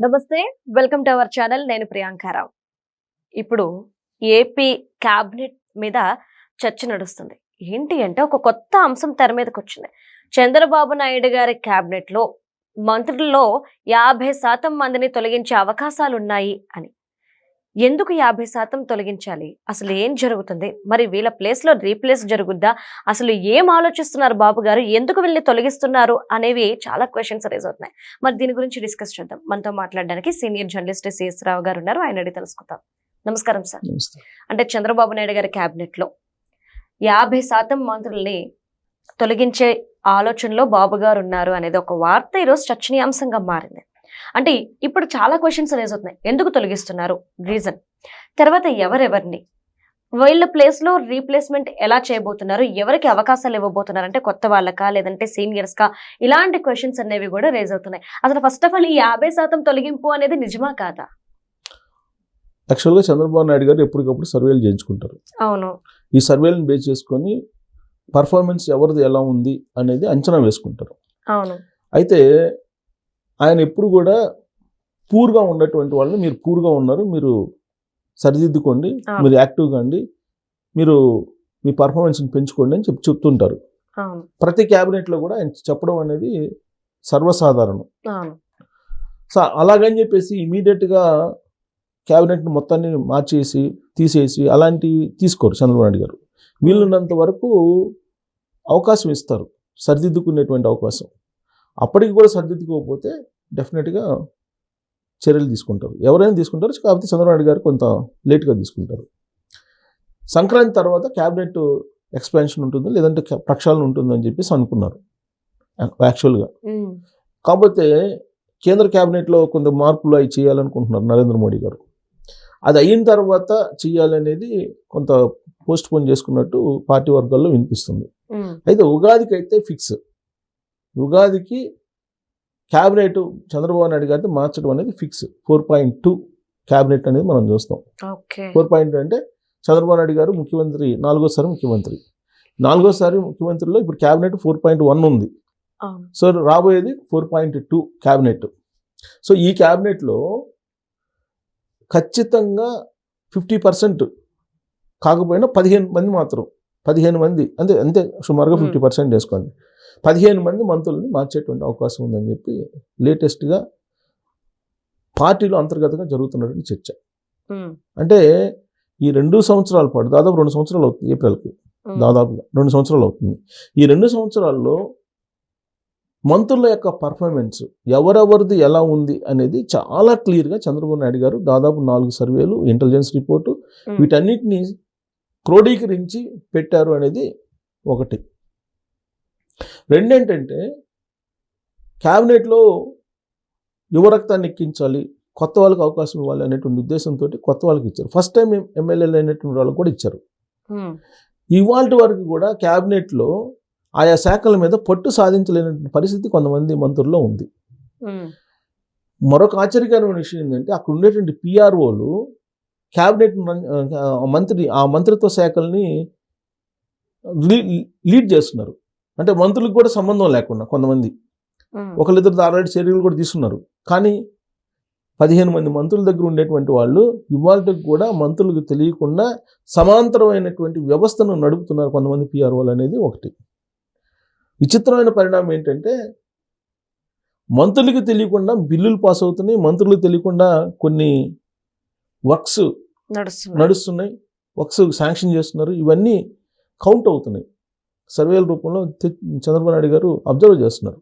నమస్తే welcome to our channel. నేను ప్రియాంకారావు ఇప్పుడు ఏపీ క్యాబినెట్ మీద చర్చ నడుస్తుంది. ఏంటి అంటే ఒక కొత్త అంశం తెర మీదకి వచ్చింది. చంద్రబాబు నాయుడు గారి క్యాబినెట్లో మంత్రుల్లో యాభై శాతం మందిని తొలగించే అవకాశాలు ఉన్నాయి అని. ఎందుకు యాభై శాతం తొలగించాలి? అసలు ఏం జరుగుతుంది? మరి వీళ్ళ ప్లేస్లో రీప్లేస్ జరుగుద్దా? అసలు ఏం ఆలోచిస్తున్నారు బాబు గారు? ఎందుకు వీళ్ళని తొలగిస్తున్నారు? అనేవి చాలా క్వశ్చన్స్ రైజ్ అవుతున్నాయి. మరి దీని గురించి డిస్కస్ చేద్దాం. మనతో మాట్లాడడానికి సీనియర్ జర్నలిస్ట్ సిఎస్ రావు గారు ఉన్నారు. ఆయన అడిగి తెలుసుకుందాం. నమస్కారం సార్. అంటే చంద్రబాబు నాయుడు గారి క్యాబినెట్లో యాభై శాతం మంత్రుల్ని తొలగించే ఆలోచనలో బాబు గారు ఉన్నారు అనేది ఒక వార్త ఈరోజు చర్చనీయాంశంగా మారింది. అంటే ఇప్పుడు చాలా క్వశ్చన్స్ రేజ్ అవుతున్నాయి. ఎందుకు తొలగిస్తున్నారు? రీజన్ తర్వాత ఎవరెవరిని? వీళ్ళ ప్లేస్లో రీప్లేస్మెంట్ ఎలా చేయబోతున్నారు? ఎవరికి అవకాశాలు ఇవ్వబోతున్నారు? అంటే కొత్త వాళ్ళకా లేదంటే సీనియర్స్ కా? ఇలాంటి క్వశ్చన్స్ అనేవి కూడా రేజ్ అవుతున్నాయి. అసలు ఫస్ట్ ఆఫ్ ఆల్ ఈ యాభై శాతం తొలగింపు అనేది నిజమా కాదా? యాక్చువల్గా చంద్రబాబు నాయుడు గారు ఎప్పటికప్పుడు సర్వేలు చేయించుకుంటారు. అవును. ఈ సర్వేలను బేస్ చేసుకొని పర్ఫార్మెన్స్ ఎవరిది ఎలా ఉంది అనేది అంచనా వేసుకుంటారు. అవును. అయితే ఆయన ఎప్పుడు కూడా పూర్గా ఉన్నటువంటి వాళ్ళని మీరు పూర్గా ఉన్నారు మీరు సరిదిద్దుకోండి. మీరు యాక్టివ్గా అండి మీరు మీ పర్ఫార్మెన్స్ని పెంచుకోండి అని చెప్పి చెప్తుంటారు. ప్రతి క్యాబినెట్లో కూడా ఆయన చెప్పడం అనేది సర్వసాధారణం. సో అలాగని చెప్పేసి ఇమీడియట్గా క్యాబినెట్ మొత్తాన్ని మార్చేసి తీసేసి అలాంటివి తీసుకోరు చంద్రబాబు నాయుడు గారు. వీలున్నంత వరకు అవకాశం ఇస్తారు సరిదిద్దుకునేటువంటి అవకాశం. అప్పటికి కూడా సరిదిద్దుకోకపోతే డెఫినెట్గా చర్యలు తీసుకుంటారు. ఎవరైనా తీసుకుంటారు కాకపోతే చంద్రబాబు గారు కొంత లేట్గా తీసుకుంటారు. సంక్రాంతి తర్వాత క్యాబినెట్ ఎక్స్పాన్షన్ ఉంటుంది లేదంటే ప్రక్షాళన ఉంటుందని చెప్పేసి అనుకున్నారు. యాక్చువల్గా. కాకపోతే కేంద్ర క్యాబినెట్లో కొంత మార్పులు అవి చేయాలనుకుంటున్నారు నరేంద్ర మోడీ గారు. అది అయిన తర్వాత చేయాలనేది కొంత పోస్ట్ పోన్ చేసుకున్నట్టు పార్టీ వర్గాల్లో వినిపిస్తుంది. అయితే ఉగాదికి అయితే ఫిక్స్. ఉగాదికి క్యాబినెట్ చంద్రబాబు నాయుడు గారితో మార్చడం అనేది fix. Four point two cabinet అనేది మనం చూస్తాం. ఫోర్ పాయింట్ అంటే చంద్రబాబు నాయుడు గారు ముఖ్యమంత్రి నాలుగోసారి ముఖ్యమంత్రి. నాలుగోసారి ముఖ్యమంత్రిలో ఇప్పుడు క్యాబినెట్ ఫోర్ పాయింట్ వన్ ఉంది. సో రాబోయేది four point two cabinet. So ఈ క్యాబినెట్లో ఖచ్చితంగా ఫిఫ్టీ పర్సెంట్ కాకపోయినా పదిహేను మంది మాత్రం. పదిహేను మంది. అంతే అంతే సుమారుగా. ఫిఫ్టీ పర్సెంట్ వేసుకోండి. పదిహేను మంది మంత్రుల్ని మార్చేటువంటి అవకాశం ఉందని చెప్పి లేటెస్ట్గా పార్టీలో అంతర్గతంగా జరుగుతున్నటువంటి చర్చ. అంటే ఈ రెండు సంవత్సరాల పాటు దాదాపు రెండు సంవత్సరాలు అవుతుంది ఏప్రిల్కి. దాదాపుగా రెండు సంవత్సరాలు అవుతుంది ఈ రెండు సంవత్సరాల్లో మంత్రుల యొక్క పర్ఫార్మెన్స్ ఎవరెవరిది ఎలా ఉంది అనేది చాలా క్లియర్గా చంద్రబాబు నాయుడు గారు దాదాపు నాలుగు సర్వేలు ఇంటెలిజెన్స్ రిపోర్టు. వీటన్నిటిని క్రోడీకరించి పెట్టారు అనేది ఒకటి రెండేంటంటే క్యాబినెట్లో యువరక్తాన్ని ఎక్కించాలి కొత్త వాళ్ళకి అవకాశం ఇవ్వాలి అనేటువంటి ఉద్దేశంతో కొత్త వాళ్ళకి ఇచ్చారు ఫస్ట్ టైం ఎమ్మెల్యేలు అయినటువంటి వాళ్ళకి కూడా ఇచ్చారు. ఇవాళ వరకు కూడా క్యాబినెట్లో ఆయా శాఖల మీద పట్టు సాధించలేనటువంటి పరిస్థితి కొంతమంది మంత్రుల్లో ఉంది. మరొక ఆశ్చర్యకరమైన విషయం ఏంటంటే అక్కడ ఉండేటువంటి పిఆర్ఓలు క్యాబినెట్ మంత్రి ఆ మంత్రిత్వ శాఖల్ని లీడ్ చేస్తున్నారు అంటే మంత్రులకు కూడా సంబంధం లేకుండా కొంతమంది. ఒకళ్ళిద్దరు ఆల్రెడీ చర్యలు కూడా తీసుకున్నారు. కానీ పదిహేను మంది మంత్రుల దగ్గర ఉండేటువంటి వాళ్ళు ఇవాళకి కూడా మంత్రులకు తెలియకుండా సమాంతరమైనటువంటి వ్యవస్థను నడుపుతున్నారు కొంతమంది పిఆర్ఓలు అనేది ఒకటి. విచిత్రమైన పరిణామం ఏంటంటే మంత్రులకు తెలియకుండా బిల్లులు పాస్ అవుతున్నాయి మంత్రులకు తెలియకుండా కొన్ని వర్క్స్ నడుస్తున్నాయి వర్క్స్ శాంక్షన్ చేస్తున్నారు ఇవన్నీ కౌంట్ అవుతున్నాయి. సర్వేల రూపంలో చంద్రబాబు నాయుడు గారు అబ్జర్వ్ చేస్తున్నారు.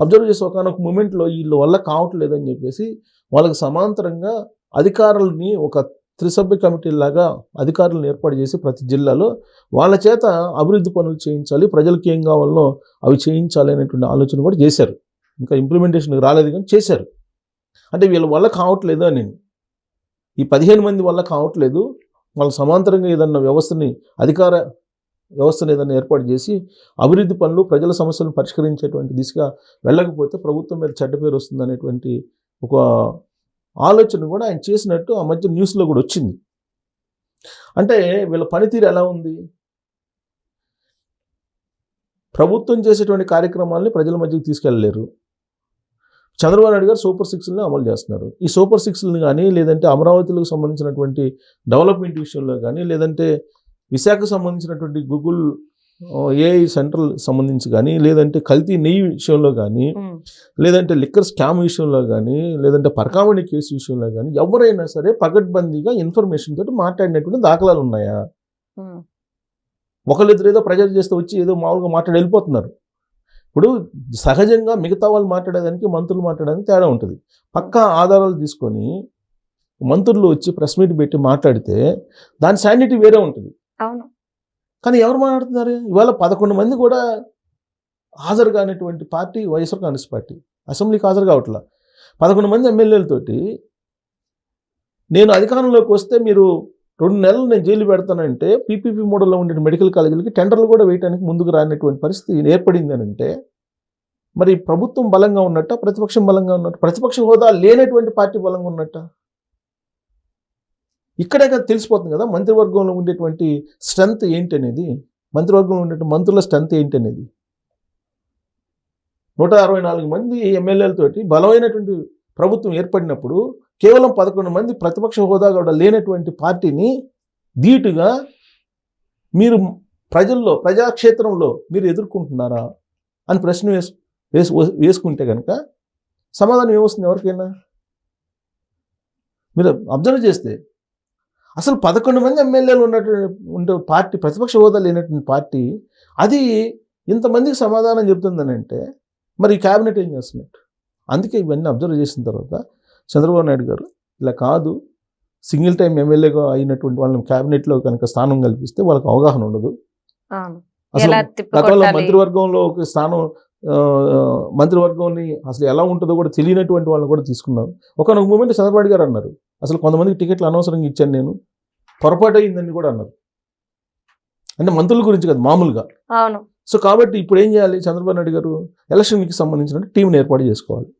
అబ్జర్వ్ చేసి ఒకనొక మూమెంట్లో వీళ్ళ వల్ల కావట్లేదని చెప్పేసి వాళ్ళకి సమాంతరంగా అధికారులని ఒక త్రిసభ్య కమిటీ లాగా అధికారులను ఏర్పాటు చేసి ప్రతి జిల్లాలో వాళ్ళ చేత అభివృద్ధి పనులు చేయించాలి ప్రజలకు ఏం కావాలనో అవి చేయించాలి అనేటువంటి ఆలోచన కూడా చేశారు. ఇంకా ఇంప్లిమెంటేషన్కి రాలేదు కానీ చేశారు. అంటే వీళ్ళ వల్ల కావట్లేదు అని. ఈ పదిహేను మంది వల్ల కావట్లేదు. వాళ్ళ సమాంతరంగా ఏదన్నా వ్యవస్థని అధికార వ్యవస్థను ఏదైనా ఏర్పాటు చేసి అభివృద్ధి పనులు ప్రజల సమస్యలను పరిష్కరించేటువంటి దిశగా వెళ్ళకపోతే ప్రభుత్వం మీద చెడ్డ పేరు వస్తుంది అనేటువంటి ఒక ఆలోచన కూడా ఆయన చేసినట్టు ఆ మధ్య న్యూస్లో కూడా వచ్చింది. అంటే వీళ్ళ పనితీరు ఎలా ఉంది? ప్రభుత్వం చేసేటువంటి కార్యక్రమాల్ని ప్రజల మధ్యకి తీసుకెళ్ళలేరు. చంద్రబాబు నాయుడు గారు సూపర్ సిక్స్ని అమలు చేస్తున్నారు. ఈ సూపర్ సిక్స్ని కానీ లేదంటే అమరావతిలకు సంబంధించినటువంటి డెవలప్మెంట్ విషయంలో కానీ లేదంటే విశాఖకు సంబంధించినటువంటి గూగుల్ ఏఐ సెంట్రల్ సంబంధించి కానీ లేదంటే కల్తీ నెయ్యి విషయంలో కానీ లేదంటే లిక్కర్ స్కామ్ విషయంలో కానీ లేదంటే పరకామణి కేసు విషయంలో కానీ ఎవరైనా సరే పగడ్బందీగా ఇన్ఫర్మేషన్ తోటి మాట్లాడినటువంటి దాఖలాలు ఉన్నాయా? ఒకళ్ళిద్దరు ఏదో ప్రజలు చేస్తే వచ్చి ఏదో మామూలుగా మాట్లాడి వెళ్ళిపోతున్నారు. ఇప్పుడు సహజంగా మిగతా వాళ్ళు మాట్లాడేదానికి మంత్రులు మాట్లాడడానికి తేడా ఉంటుంది. పక్కా ఆధారాలు తీసుకొని మంత్రులు వచ్చి ప్రెస్ మీట్ పెట్టి మాట్లాడితే దాని శానిటీ వేరే ఉంటుంది. అవును. కానీ ఎవరు మాట్లాడుతున్నారు? ఇవాళ పదకొండు మంది కూడా హాజరు కానిటువంటి పార్టీ వైఎస్ఆర్ కాంగ్రెస్ పార్టీ. అసెంబ్లీకి హాజరు కావట్లా. పదకొండు మంది ఎమ్మెల్యేలతోటి నేను అధికారంలోకి వస్తే మీరు రెండు నెలలు నేను జైలు పెడతానంటే పీపీపీ మోడల్లో ఉండే మెడికల్ కాలేజీలకి టెండర్లు కూడా వేయడానికి ముందుకు రానటువంటి పరిస్థితి ఏర్పడింది అని అంటే మరి ప్రభుత్వం బలంగా ఉన్నట్ట? ప్రతిపక్షం బలంగా ఉన్నట్టు? ప్రతిపక్ష హోదా లేనటువంటి పార్టీ బలంగా ఉన్నట్ట? ఇక్కడే కదా తెలిసిపోతుంది కదా మంత్రివర్గంలో ఉండేటువంటి స్ట్రెంత్ ఏంటి అనేది మంత్రివర్గంలో ఉండే మంత్రుల స్ట్రెంత్ ఏంటి అనేది నూట అరవై నాలుగు మంది ఎమ్మెల్యేలతోటి బలమైనటువంటి ప్రభుత్వం ఏర్పడినప్పుడు కేవలం పదకొండు మంది ప్రతిపక్ష హోదా కూడా లేనటువంటి పార్టీని ధీటుగా మీరు ప్రజల్లో ప్రజాక్షేత్రంలో మీరు ఎదుర్కొంటున్నారా అని ప్రశ్న వేసు వేసు వేసుకుంటే కనుక సమాధానం ఏమొస్తుంది ఎవరికైనా? మీరు అబ్జర్వ్ చేస్తే అసలు పదకొండు మంది ఎమ్మెల్యేలు ఉన్నటువంటి ఉండే పార్టీ ప్రతిపక్ష హోదా లేనటువంటి పార్టీ అది ఇంతమందికి సమాధానం చెప్తుందని అంటే మరి ఈ క్యాబినెట్ ఏం చేస్తున్నట్టు అందుకే ఇవన్నీ అబ్జర్వ్ చేసిన తర్వాత చంద్రబాబు నాయుడు గారు ఇలా కాదు సింగిల్ టైం ఎమ్మెల్యేగా అయినటువంటి వాళ్ళని క్యాబినెట్లో కనుక స్థానం కల్పిస్తే వాళ్ళకి అవగాహన ఉండదు. అసలు గతంలో మంత్రివర్గంలో ఒక స్థానం మంత్రివర్గంని అసలు ఎలా ఉంటుందో కూడా తెలియనటువంటి వాళ్ళని కూడా తీసుకున్నాం ఒకనొక మూమెంట్ చంద్రబాబు గారు అన్నారు అసలు కొంతమందికి టికెట్లు అనవసరంగా ఇచ్చాను నేను. పొరపాటు అయిందని కూడా అన్నారు. అంటే మంత్రుల గురించి కాదు మామూలుగా. అవును. సో కాబట్టి ఇప్పుడు ఏం చేయాలి? చంద్రబాబు నాయుడు గారు ఎలక్షన్కి సంబంధించిన టీంని ఏర్పాటు చేసుకోవాలి.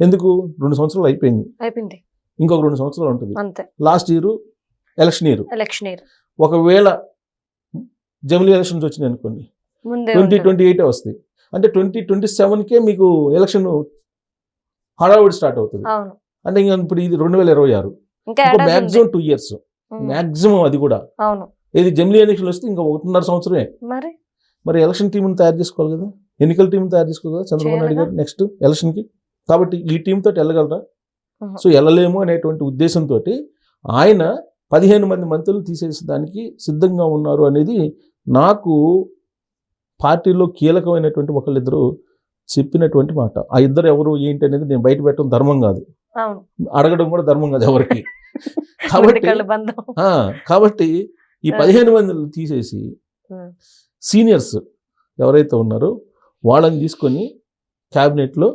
ఎందుకు? రెండు సంవత్సరాలు అయిపోయింది. అయిపోయింది. ఇంకొక రెండు సంవత్సరాలు ఉంటుంది. అంతే. Last year election year. Election year. ఒకవేళ జమిలీ ఎలక్షన్స్ వచ్చినాయి అనుకోండి. ట్వంటీ. ట్వంటీ ఎయిటే వస్తాయి. అంటే ట్వంటీ ట్వంటీ సెవెన్కే మీకు ఎలక్షన్ హడావుడి స్టార్ట్ అవుతుంది. అవును. అంటే ఇంకా ఇప్పుడు ఇది రెండు వేల ఇరవై ఆరు. Maximum two years um, maximum అది కూడా. ఇది జమిలీ ఎలక్షన్ వస్తే ఇంకా ఒకటిన్నర సంవత్సరమే. మరి? మరి ఎలక్షన్ టీంని తయారు చేసుకోవాలి కదా. ఎన్నికల టీం తయారు చేసుకోవాలి కదా చంద్రబాబు నాయుడు గారు నెక్స్ట్ ఎలక్షన్కి. కాబట్టి ఈ టీం తోటి వెళ్ళగలరా. సో వెళ్ళలేము అనేటువంటి ఉద్దేశంతో ఆయన పదిహేను మంది మంత్రులు తీసేసడానికి సిద్ధంగా ఉన్నారు అనేది నాకు పార్టీలో కీలకమైనటువంటి ఒకళ్ళిద్దరు చెప్పినటువంటి మాట. ఆ ఇద్దరు ఎవరు ఏంటి అనేది నేను బయట పెట్టడం ధర్మం కాదు. అడగడం కూడా ధర్మం కాదు ఎవరికి. కాబట్టి కాబట్టి ఈ పదిహేను మందిని తీసేసి. సీనియర్స్ ఎవరైతే ఉన్నారో వాళ్ళని తీసుకొని క్యాబినెట్లో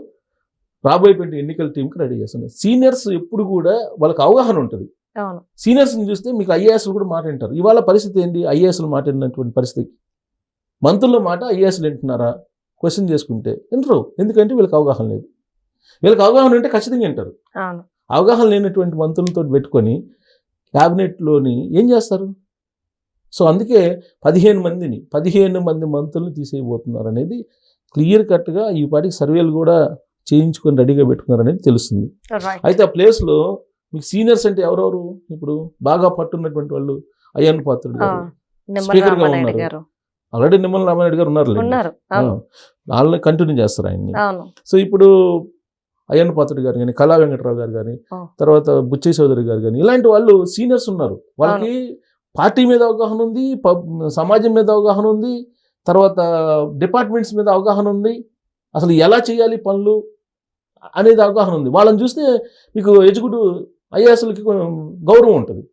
రాబోయేటువంటి ఎన్నికల టీంకి రెడీ చేస్తున్నారు. సీనియర్స్ ఎప్పుడు కూడా వాళ్ళకి అవగాహన ఉంటుంది. సీనియర్స్ని చూస్తే మీకు ఐఏఎస్లు కూడా మాట వింటారు. ఇవాళ పరిస్థితి ఏంటి? ఐఏఎస్లు మాట విన్నటువంటి పరిస్థితి మంత్రుల మాట ఐఏఎస్లు వింటున్నారా? క్వశ్చన్ చేసుకుంటే వింటరు ఎందుకంటే వీళ్ళకి అవగాహన లేదు. వీళ్ళకి అవగాహన ఉంటే ఖచ్చితంగా వింటారు. అవగాహన లేనటువంటి మంత్రులతో పెట్టుకొని క్యాబినెట్లోని ఏం చేస్తారు? సో అందుకే పదిహేను మందిని పదిహేను మంది మంత్రులు తీసేయబోతున్నారు అనేది క్లియర్ కట్గా ఈ పాటికి సర్వేలు కూడా చేయించుకొని రెడీగా పెట్టుకున్నారు అనేది తెలుస్తుంది. అయితే ఆ ప్లేస్లో మీకు సీనియర్స్ అంటే ఎవరెవరు? ఇప్పుడు బాగా పట్టున్నటువంటి వాళ్ళు అయ్యన్ పాత్రుడు గారు నిమ్మల Speaker గా రామానాయుడు ఉన్నారు. ఆల్రెడీ నిమ్మల రామారెడ్డి గారు ఉన్నారు. వాళ్ళని కంటిన్యూ చేస్తారు ఆయన్ని. సో ఇప్పుడు అయ్యన్న పాత్రుడు గారు కానీ కళా వెంకటరావు గారు కానీ. తర్వాత బుచ్చయ్య చౌదరి గారు కానీ ఇలాంటి వాళ్ళు సీనియర్స్ ఉన్నారు. వాళ్ళకి పార్టీ మీద అవగాహన ఉంది సమాజం మీద అవగాహన ఉంది తర్వాత డిపార్ట్మెంట్స్ మీద అవగాహన ఉంది. అసలు ఎలా చేయాలి పనులు అనేది అవగాహన ఉంది. వాళ్ళని చూస్తే మీకు ఎగ్జిక్యూటివ్ ఐఏఎస్లకి గౌరవం ఉంటుంది.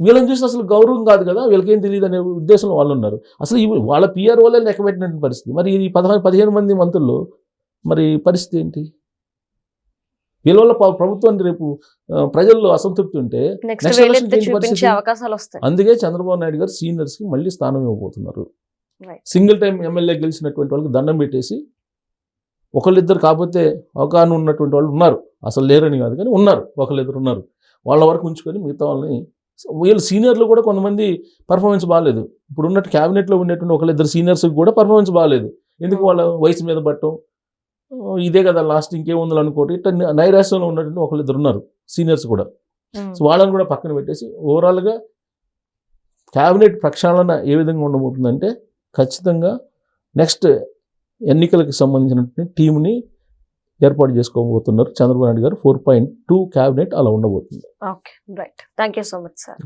వీళ్ళని చూస్తే అసలు గౌరవం కాదు కదా వీళ్ళకేం తెలియదు అనే ఉద్దేశంలో వాళ్ళు ఉన్నారు. అసలు వాళ్ళ పిఆర్ వాళ్ళే లెక్క పెట్టినటువంటి పరిస్థితి. మరి ఈ పదహారు పదిహేను మంది మంత్రులు మరి పరిస్థితి ఏంటి? వీళ్ళ వల్ల ప- ప్రభుత్వానికి రేపు ప్రజల్లో అసంతృప్తి ఉంటే నెక్స్ట్? అవకాశాలు వస్తాయి. అందుకే చంద్రబాబు నాయుడు గారు సీనియర్స్కి మళ్ళీ స్థానం ఇవ్వబోతున్నారు. సింగిల్ టైం ఎమ్మెల్యే గెలిచినటువంటి వాళ్ళకి దండం పెట్టేసి ఒకళ్ళిద్దరు కాకపోతే అవగాహన ఉన్నటువంటి వాళ్ళు ఉన్నారు. అసలు లేరని కాదు కానీ ఉన్నారు. ఒకళ్ళిద్దరు ఉన్నారు. వాళ్ళ వరకు ఉంచుకొని మిగతా వాళ్ళని వీళ్ళు సీనియర్లు కూడా కొంతమంది పర్ఫార్మెన్స్ బాగాలేదు ఇప్పుడు ఉన్నట్టు క్యాబినెట్లో ఉండేటువంటి ఒకళ్ళిద్దరు సీనియర్స్కి కూడా పర్ఫార్మెన్స్ బాగాలేదు ఎందుకు వాళ్ళ వయసు మీద పట్టడం? ఇదే కదా లాస్ట్ ఇంకేముంది అనుకోటి ఇట్లా నైరాశ్యంలో ఉన్నటువంటి ఒకళ్ళిద్దరు ఉన్నారు సీనియర్స్ కూడా. సో వాళ్ళని కూడా పక్కన పెట్టేసి ఓవరాల్గా క్యాబినెట్ ప్రక్షాళన ఏ విధంగా ఉండబోతుందంటే ఖచ్చితంగా నెక్స్ట్ ఎన్నికలకు సంబంధించినటువంటి టీంని ఏర్పాటు చేసుకోబోతున్నారు. చంద్రబాబు నాయుడు గారు ఫోర్ పాయింట్ టూ క్యాబినెట్ అలా ఉండబోతుంది. Okay right. Thank you so much sir.